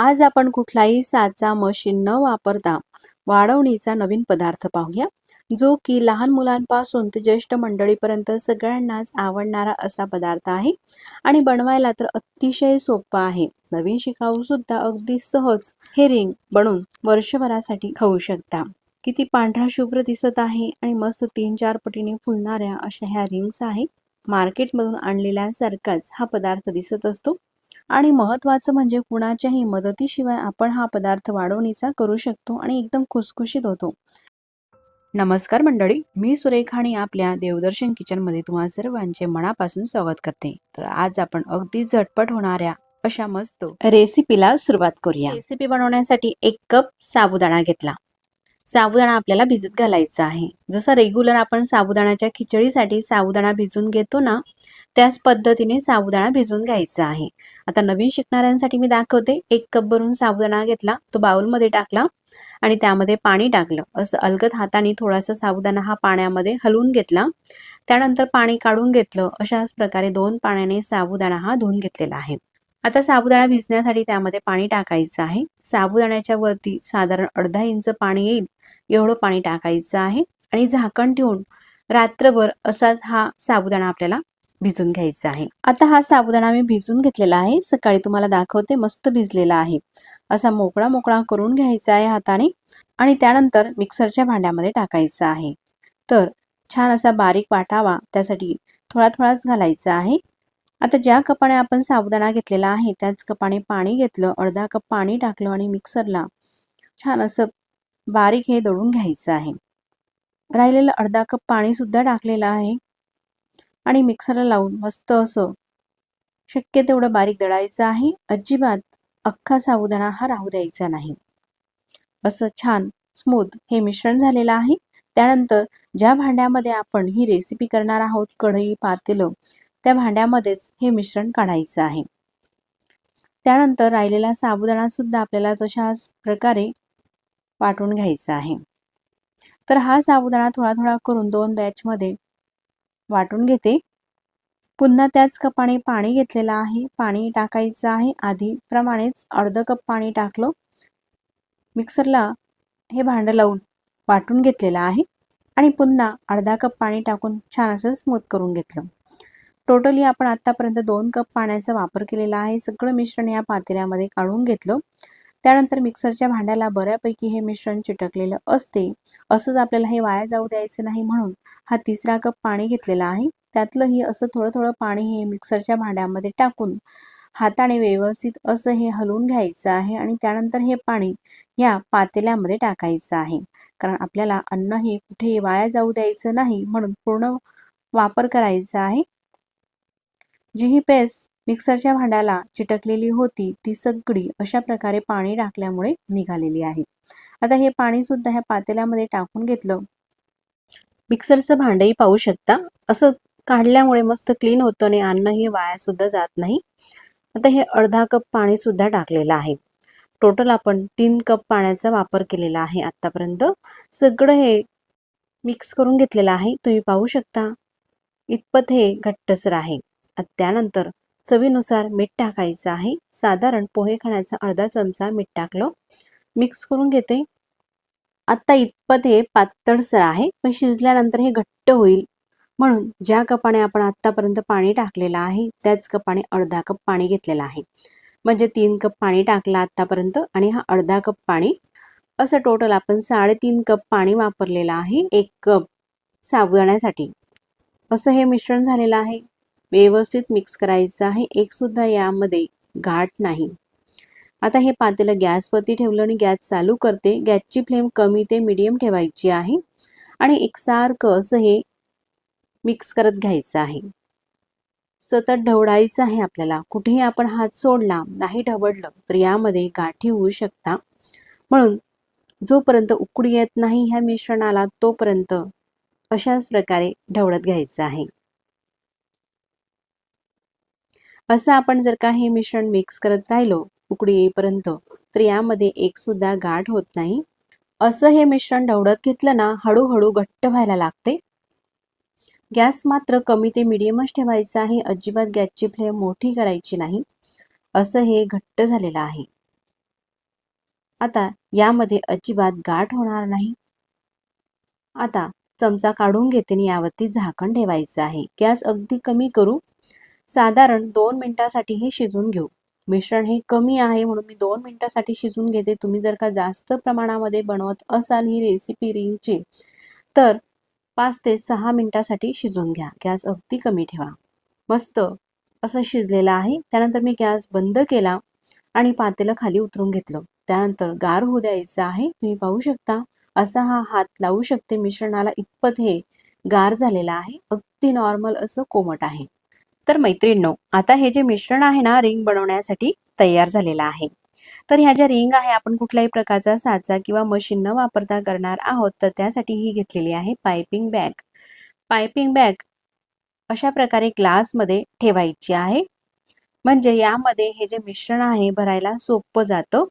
आज आपण कुठलाही साचा मशीन न वापरता वाढवणीचा नवीन पदार्थ पाहूया जो की लहान मुलांपासून ते ज्येष्ठ मंडळीपर्यंत सगळ्यांनाच आवडणारा असा पदार्थ आहे आणि बनवायला तर अतिशय सोपा आहे. नवीन शिकाऊ सुद्धा अगदी सहज हे रिंग बनवून वर्षभरासाठी खाऊ शकता. किती पांढरा शुभ्र दिसत आहे आणि मस्त तीन चार पटीने फुलणाऱ्या अशा ह्या रिंग्स आहे. मार्केटमधून आणलेल्यासारखाच हा पदार्थ दिसत असतो. आणि महत्त्वाचं म्हणजे कुणाच्याही मदतीशिवाय आपण हा पदार्थ वाढवणीचा करू शकतो आणि एकदम खुसखुशीत होतो. नमस्कार मंडळी मी सुरेखा आणि आपल्या देवदर्शन किचनमध्ये तुम्हा सर्वांचे मनापासून स्वागत करते. तर आज आपण अगदी झटपट होणाऱ्या अशा मस्त रेसिपीला सुरुवात करूया. रेसिपी बनवण्यासाठी एक कप साबुदाणा घेतला. साबुदाणा आपल्याला भिजत घालायचा आहे. जसं रेग्युलर आपण साबुदाण्याच्या खिचडीसाठी साबुदाणा भिजून घेतो ना त्याच पद्धतीने साबुदाणा भिजवून घ्यायचा आहे. आता नवीन शिकणाऱ्यांसाठी मी दाखवते. एक कप भरून साबुदाणा घेतला तो बाउलमध्ये टाकला आणि त्यामध्ये पाणी टाकलं. असं अलगद हाताने थोडासा साबुदाणा हा पाण्यामध्ये हलवून घेतला. त्यानंतर पाणी काढून घेतलं. अशाच प्रकारे दोन पाण्याने साबुदाणा हा धुवून घेतलेला आहे. आता साबुदाणा भिजण्यासाठी त्यामध्ये पाणी टाकायचं आहे. साबुदाण्याच्या वरती साधारण अर्धा इंच पाणी येईल. एवढं पाणी टाकायचं आहे आणि झाकण ठेवून रात्रभर असाच हा साबुदाणा आपल्याला भिजून घ्यायचा आहे. आता हा साबुदाणा मी भिजून घेतलेला आहे. सकाळी तुम्हाला दाखवते मस्त भिजलेला आहे. असा मोकळा मोकळा करून घ्यायचा आहे हाताने आणि त्यानंतर मिक्सरच्या भांड्यामध्ये टाकायचा आहे. तर छान असा बारीक वाटावा त्यासाठी थोडा थोडाच घालायचा आहे. आता ज्या कपाने आपण साबुदाणा घेतलेला आहे त्याच कपाने पाणी घेतलं अर्धा कप पाणी टाकलं आणि मिक्सरला छान असं बारीक हे दळून घ्यायचं आहे. राहिलेलं अर्धा कप पाणी सुद्धा टाकलेलं आहे. आणि मिक्सरला लावून मस्त असं शक्य तेवढं बारीक दळायचं आहे. अजिबात अख्खा साबुदाणा हा राहू द्यायचा नाही. असं छान स्मूथ हे मिश्रण झालेलं आहे. त्यानंतर ज्या भांड्यामध्ये आपण ही रेसिपी करणार आहोत कढई पातेलं त्या भांड्यामध्येच हे मिश्रण काढायचं आहे. त्यानंतर राहिलेला साबुदाणा सुद्धा आपल्याला तशाच प्रकारे वाटून घ्यायचा आहे. तर हा साबुदाणा थोडा थोडा करून दोन बॅचमध्ये वाटून घेते. पुन्हा त्याच कपाने पाणी घेतलेलं आहे. पाणी टाकायचं आहे. आधी प्रमाणेच अर्ध कप पाणी टाकलो. मिक्सरला हे भांडं लावून वाटून घेतलेलं आहे. आणि पुन्हा अर्धा कप पाणी टाकून छान असं स्मूथ करून घेतलं. टोटली आपण आतापर्यंत दोन कप पाण्याचा वापर केलेला आहे. सगळं मिश्रण या पातेल्यामध्ये काढून घेतलं. त्यानंतर मिक्सरच्या भांड्याला बऱ्यापैकी हे मिश्रण चिटकलेलं असते. असंच आपल्याला हे वाया जाऊ द्यायचं नाही म्हणून हा तिसरा कप पाणी घेतलेला आहे. त्यातलंही असं थोडं थोडं पाणी हे मिक्सरच्या भांड्यामध्ये टाकून हाताने व्यवस्थित असं हे हलवून घ्यायचं आहे आणि त्यानंतर हे पाणी या पातेल्यामध्ये टाकायचं आहे. कारण आपल्याला अन्न हे कुठे वाया जाऊ द्यायचं नाही म्हणून पूर्ण वापर करायचा आहे. जी ही पेस्ट मिक्सरच्या भांड्याला चिटकलेली होती ती सगळी अशा प्रकारे पाणी टाकल्यामुळे निघालेली आहे. आता हे पाणी सुद्धा ह्या पातेल्यामध्ये टाकून घेतलं. मिक्सरचं भांडंही पाहू शकता. असं काढल्यामुळे मस्त क्लीन होतं आणि अन्न हे वाया सुद्धा जात नाही. आता हे अर्धा कप पाणी सुद्धा टाकलेलं आहे. टोटल आपण तीन कप पाण्याचा वापर केलेला आहे आतापर्यंत. सगळं हे मिक्स करून घेतलेलं आहे. तुम्ही पाहू शकता. इतपत हे घट्टसर आहे. त्यानंतर चवीनुसार मीठ टाकायचं आहे. साधारण पोहे खाण्याचा अर्धा चमचा मीठ टाकलो. मिक्स करून घेते. आत्ता इतपत हे पातळसर आहे. पण शिजल्यानंतर हे घट्ट होईल. म्हणून ज्या कपाने आपण आत्तापर्यंत पाणी टाकलेलं आहे त्याच कपाने अर्धा कप पाणी घेतलेलं आहे. म्हणजे तीन कप पाणी टाकलं आत्तापर्यंत आणि हा अर्धा कप पाणी. असं टोटल आपण साडेतीन कप पाणी वापरलेलं आहे. एक कप साबुदाण्यासाठी. असं हे मिश्रण झालेलं आहे. व्यवस्थित मिक्स करायचं आहे. एकसुद्धा यामध्ये घाट नाही. आता हे पातेलं गॅसवरती ठेवलं आणि गॅस चालू करते. गॅसची फ्लेम कमी ते मिडियम ठेवायची आहे. आणि एकसारखं असं हे मिक्स करत घ्यायचं आहे. सतत ढवडायचं आहे आपल्याला. कुठेही आपण हात सोडला नाही ढवडलं तर यामध्ये गाठी होऊ शकता. म्हणून जोपर्यंत उकडी येत नाही ह्या मिश्रणाला तोपर्यंत अशाच प्रकारे ढवळत घ्यायचं आहे. असं आपण जर का हे मिश्रण मिक्स करत राहिलो उकडी येईपर्यंत तर यामध्ये एक सुद्धा गाठ होत नाही. असं हे मिश्रण ढवळत घेतलं ना हळूहळू घट्ट व्हायला लागते. गॅस मात्र कमी ते मिडियमच ठेवायचं आहे. अजिबात गॅसची फ्लेम मोठी करायची नाही. असं हे घट्ट झालेलं आहे. आता यामध्ये अजिबात गाठ होणार नाही. आता चमचा काढून घेते आणि यावरती झाकण ठेवायचं आहे. गॅस अगदी कमी करू साधारण दोन मिनिटासाठी हे शिजून घेऊ. मिश्रण हे कमी आहे म्हणून मी दोन मिनिटासाठी शिजून घेते. तुम्ही जर का जास्त प्रमाणामध्ये बनवत असाल ही रेसिपी रिंगची तर पाच ते सहा मिनिटासाठी शिजून घ्या. गॅस अगदी कमी ठेवा. मस्त असं शिजलेलं आहे. त्यानंतर मी गॅस बंद केला आणि पातेलं खाली उतरून घेतलं. त्यानंतर गार होऊ द्यायचं आहे. तुम्ही पाहू शकता असा हा हात लावू शकते. मिश्रणाला इतपत हे गार झालेला आहे. अगदी नॉर्मल असं कोमट आहे. तर मैत्रिणींनो आता हे जे मिश्रण आहे ना रिंग बनवण्यासाठी तयार झालेलं आहे. तर ह्या ज्या रिंग आहे आपण कुठल्याही प्रकारचा साचा किंवा मशीन न वापरता करणार आहोत तर त्यासाठी ही घेतलेली आहे पायपिंग बॅग. पायपिंग बॅग अशा प्रकारे ग्लासमध्ये ठेवायची आहे. म्हणजे यामध्ये हे जे मिश्रण आहे भरायला सोपं जातं.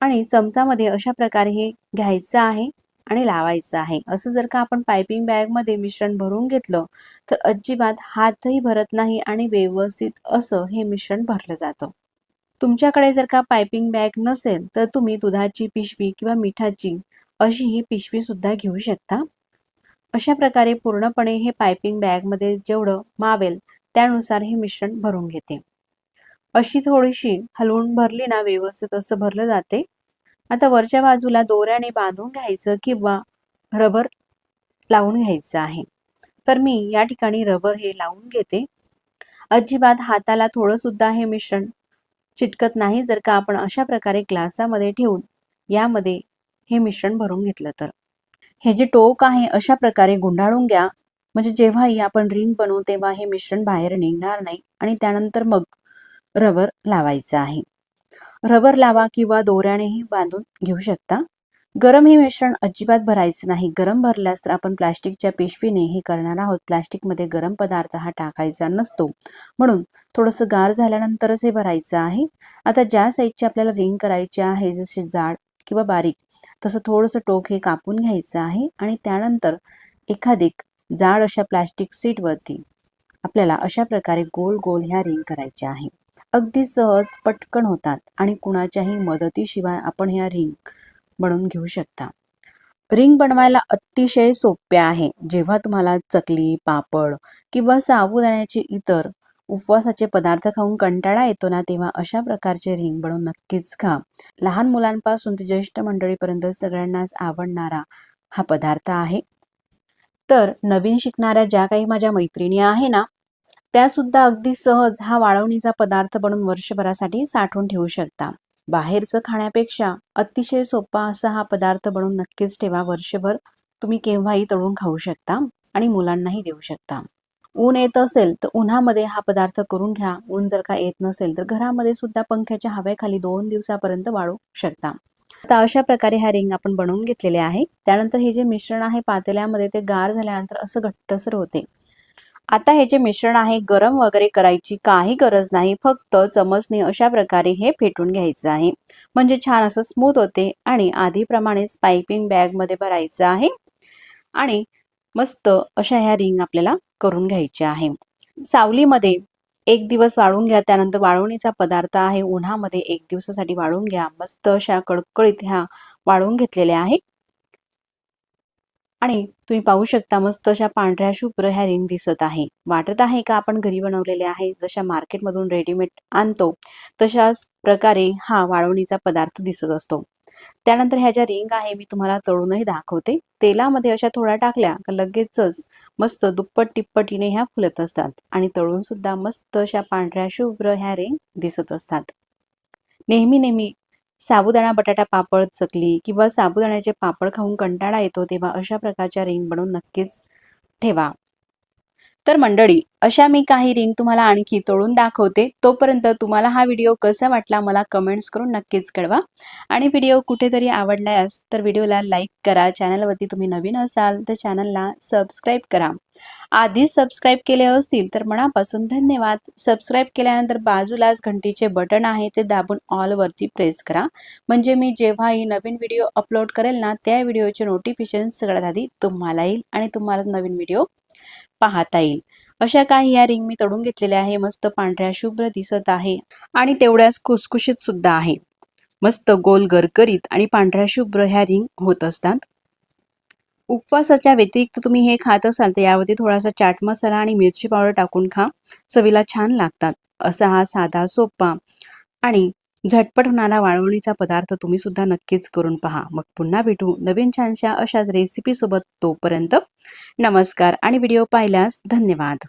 आणि चमचामध्ये अशा प्रकारे हे घ्यायचं आहे. आणि लावायचं आहे. असं जर का आपण पायपिंग बॅगमध्ये मिश्रण भरून घेतलं तर अजिबात हातही भरत नाही आणि व्यवस्थित असं हे मिश्रण भरलं जातं. तुमच्याकडे जर का पायपिंग बॅग नसेल तर तुम्ही दुधाची पिशवी किंवा मिठाची अशी ही पिशवी सुद्धा घेऊ शकता. अशा प्रकारे पूर्णपणे हे पायपिंग बॅगमध्ये जेवढं मावेल त्यानुसार हे मिश्रण भरून घेते. अशी थोडीशी हलवून भरली ना व्यवस्थित असं भरलं जाते. आता वरच्या बाजूला दोऱ्याने बांधून घ्यायचं किंवा रबर लावून घ्यायचं आहे. तर मी या ठिकाणी रबर हे लावून घेते. अजिबात हाताला थोडं सुद्धा हे मिश्रण चिटकत नाही. जर का आपण अशा प्रकारे ग्लासामध्ये ठेवून यामध्ये हे मिश्रण भरून घेतलं तर. हे जे टोक आहे अशा प्रकारे गुंडाळून घ्या. म्हणजे जेव्हाही आपण रिंग बनवू तेव्हा हे मिश्रण बाहेर निघणार नाही आणि त्यानंतर मग रबर लावायचं आहे. रबर लावा किंवा दोऱ्यानेही बांधून घेऊ शकता. गरम हे मिश्रण अजिबात भरायचं नाही. गरम भरल्यास तर आपण प्लास्टिकच्या पिशवीने हे करणार आहोत. प्लास्टिकमध्ये गरम पदार्थ हा टाकायचा नसतो. म्हणून थोडंसं गार झाल्यानंतरच हे भरायचं आहे. आता ज्या साईजची आपल्याला रिंग करायची आहे जसे जाड किंवा बारीक तसं थोडंसं टोक हे कापून घ्यायचं आहे आणि त्यानंतर एखादी जाड अशा प्लास्टिक सीटवरती आपल्याला अशा प्रकारे गोल गोल ह्या रिंग करायच्या आहे. अगदी सहज पटकन होतात आणि कुणाच्याही मदतीशिवाय आपण ह्या रिंग बनवून घेऊ शकता. रिंग बनवायला अतिशय सोपे आहे. जेव्हा तुम्हाला चकली पापड किंवा साबुदाण्याचे इतर उपवासाचे पदार्थ खाऊन कंटाळा येतो ना तेव्हा अशा प्रकारचे रिंग बनवून नक्कीच खा. लहान मुलांपासून ते ज्येष्ठ मंडळीपर्यंत सगळ्यांनाच आवडणारा हा पदार्थ आहे. तर नवीन शिकणाऱ्या ज्या काही माझ्या मैत्रिणी आहे ना त्या सुद्धा अगदी सहज हा वाळवणीचा पदार्थ बनून वर्षभरासाठी साठवून ठेवू शकता. बाहेरचं खाण्यापेक्षा अतिशय सोपा असा हा पदार्थ बनवून नक्कीच ठेवा. वर्षभर तुम्ही केव्हाही तळून खाऊ शकता आणि मुलांनाही देऊ शकता. ऊन येत असेल तर उन्हामध्ये हा पदार्थ करून घ्या. ऊन जर का येत नसेल तर घरामध्ये सुद्धा पंख्याच्या हवेखाली दोन दिवसापर्यंत वाळू शकता. आता अशा प्रकारे हा रिंग आपण बनवून घेतलेले आहे त्यानंतर हे जे मिश्रण आहे पातेल्यामध्ये ते गार झाल्यानंतर असं घट्टसर होते. आता हे जे मिश्रण आहे गरम वगैरे करायची काही गरज नाही फक्त चमचने अशा प्रकारे हे फेटून घ्यायचं आहे. म्हणजे छान असं स्मूथ होते आणि आधीप्रमाणेच पायपिंग बॅगमध्ये भरायचं आहे आणि मस्त अशा ह्या रिंग आपल्याला करून घ्यायच्या आहे. सावलीमध्ये एक दिवस वाळून घ्या त्यानंतर वाळवणीचा पदार्थ आहे उन्हामध्ये एक दिवसासाठी वाळून घ्या. मस्त अशा कडकडीत ह्या वाळून घेतलेल्या आहे आणि तुम्ही पाहू शकता मस्त अशा पांढऱ्या शुभ्र ह्या रिंग दिसत आहे. वाटत आहे का आपण घरी बनवलेले आहे? जशा मार्केटमधून रेडीमेड आणतो तशाच प्रकारे हा वाळवणीचा पदार्थ दिसत असतो. त्यानंतर ह्या ज्या रिंग आहे मी तुम्हाला तळूनही दाखवते. तेलामध्ये अशा थोड्या टाकल्या का लगेचच मस्त दुप्पट टिप्पटीने ह्या फुलत असतात आणि तळून सुद्धा मस्त अशा पांढऱ्या शुभ्र ह्या रिंग दिसत असतात. नेहमी नेहमी साबुदाणा बटाटा पापड चकली किंवा साबुदाण्याचे पापड खाऊन कंटाळा येतो तेव्हा अशा प्रकारच्या रिंग बनवून नक्कीच ठेवा. तर मंडळी अशा मी काही रिंग तुम्हाला आणखी तोडून दाखवते. तोपर्यंत तुम्हाला हा व्हिडिओ कसा वाटला मला कमेंट्स करून नक्कीच कळवा. आणि व्हिडिओ कुठेतरी आवडल्यास तर व्हिडिओला लाईक करा. चॅनलवरती तुम्ही नवीन असाल तर चॅनलला सबस्क्राईब करा. आधीच सबस्क्राईब केले असतील तर मनापासून धन्यवाद. सबस्क्राईब केल्यानंतर बाजूलाच घंटीचे बटन आहे ते दाबून ऑलवरती प्रेस करा. म्हणजे मी जेव्हाही नवीन व्हिडिओ अपलोड करेल ना त्या व्हिडिओचे नोटिफिकेशन सगळ्यात आधी तुम्हाला येईल आणि तुम्हाला नवीन व्हिडिओ पाहता येईल. अशा काही या रिंग मी तडून घेतलेल्या आहे. मस्त पांढऱ्या शुभ्र दिसत आहे. आणि तेवढ्याच खुसखुशीत सुद्धा आहे. मस्त गोल गरगरीत आणि पांढऱ्या शुभ्र ह्या रिंग होत असतात. उपवासाच्या व्यतिरिक्त तुम्ही हे खात असाल तर यावरती थोडासा चाट मसाला आणि मिरची पावडर टाकून खा. चवीला छान लागतात. असा हा साधा सोपा आणि झटपट होणारा वाळवणीचा पदार्थ तुम्ही सुद्धा नक्कीच करून पहा. मग पुन्हा भेटू नवीन छानशा अशाच रेसिपीसोबत तोपर्यंत नमस्कार आणि व्हिडिओ पाहिल्यास धन्यवाद.